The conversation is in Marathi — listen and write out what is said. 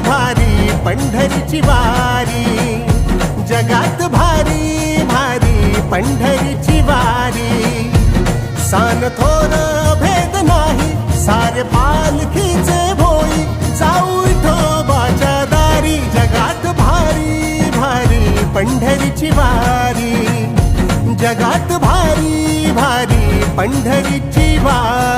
भारी पंढरीची वारी. जगात भारी भारी पंढरीची वारी. सान थोर भेद नाही सारे पालखीचे जाऊ विठोबाच्या दारी जगात भारी भारी पंढरीची वारी. जगात भारी भारी पंढरीची वारी.